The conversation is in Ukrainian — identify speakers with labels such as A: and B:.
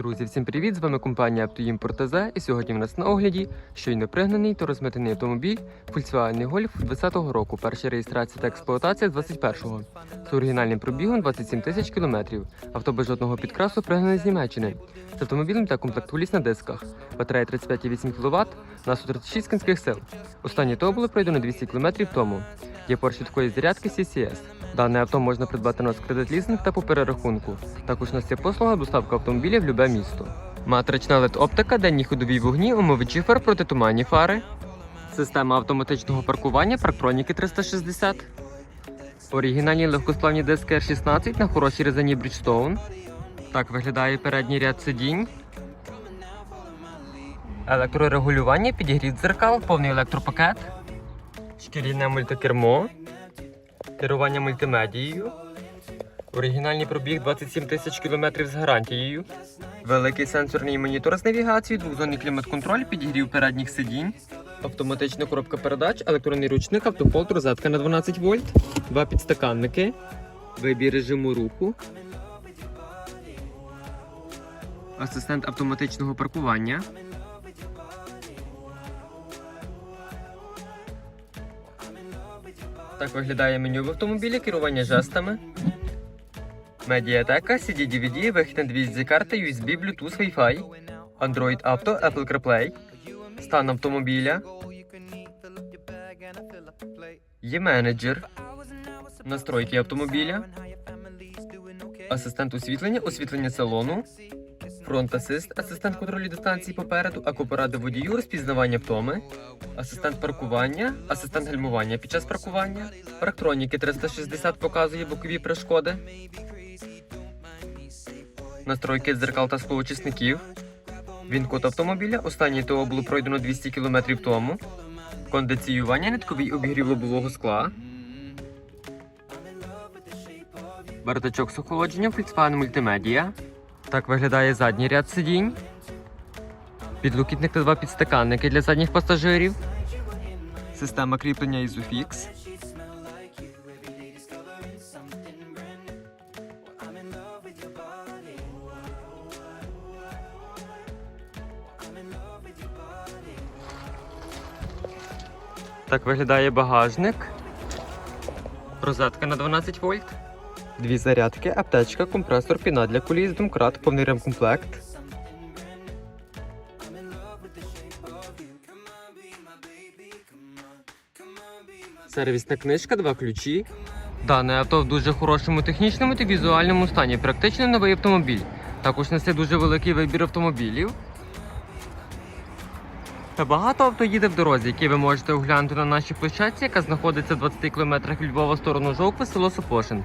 A: Друзі, всім привіт! З вами компанія Автоімпорт і сьогодні в нас на огляді щойно пригнаний та розмитений автомобіль Volkswagen Golf 20-го року. Перша реєстрація та експлуатація з 21-го. З оригінальним пробігом 27 тисяч кілометрів. Авто без жодного підкрасу пригнаний з Німеччини. З автомобілем та комплектуюсь на дисках. Батарея 35,8 кВт, насу 36 кінських сил. Останнє то було пройдено 200 км тому. Є порт швидкої зарядки CCS. Дане авто можна придбати на кредит лізинг та по перерахунку. Також у нас є послуга доставка автомобіля в любе місто. Матрична led оптика, денні ходові вогні, умовичі фар протитуманні фари. Система автоматичного паркування Парктроніки 360. Оригінальні легкосплавні диски R16 на хорошій резині Bridgestone. Так виглядає передній ряд сидінь. Електрорегулювання, підігрів дзеркал, повний електропакет. Шкіряне мультикермо. Керування мультимедією. Оригінальний пробіг 27 тисяч кілометрів з гарантією. Великий сенсорний монітор з навігацією, двохзонний клімат-контроль, підігрів передніх сидінь. Автоматична коробка передач, електронний ручник, автофолт, розетка на 12 вольт, два підстаканники, вибір режиму руху. Асистент автоматичного паркування. Так виглядає меню в автомобілі, керування жестами. Медіатека, CD-DVD, вихід на 200 карти, USB, Bluetooth, Wi-Fi, Android Auto, Apple CarPlay, стан автомобіля. Є менеджер, настройки автомобіля, асистент освітлення, освітлення салону, фронт асист, асистент контролю дистанції попереду, акупоради водію, розпізнавання втоми, асистент паркування, асистент гальмування під час паркування, парктроніки 360 показує бокові перешкоди, настройки дзеркал та сполучисників, він-код автомобіля, останнє ТО було пройдено 200 км тому, кондиціювання, нитковий обігрів лобового скла, бардачок з охолодженням Volkswagen Multimedia. Так виглядає задній ряд сидінь. Підлокітник та два підстаканники для задніх пасажирів. Система кріплення Isofix. Так виглядає багажник. Розетка на 12 вольт. Дві зарядки, аптечка, компресор, піна для коліс, домкрат, повний ремкомплект. Сервісна книжка, два ключі. Дане авто в дуже хорошому технічному та візуальному стані. Практично новий автомобіль. Також несе дуже великий вибір автомобілів. Та багато авто їде в дорозі, які ви можете оглянути на нашій площадці, яка знаходиться в 20 км від Львова в сторону Жовкви, село Сопошин.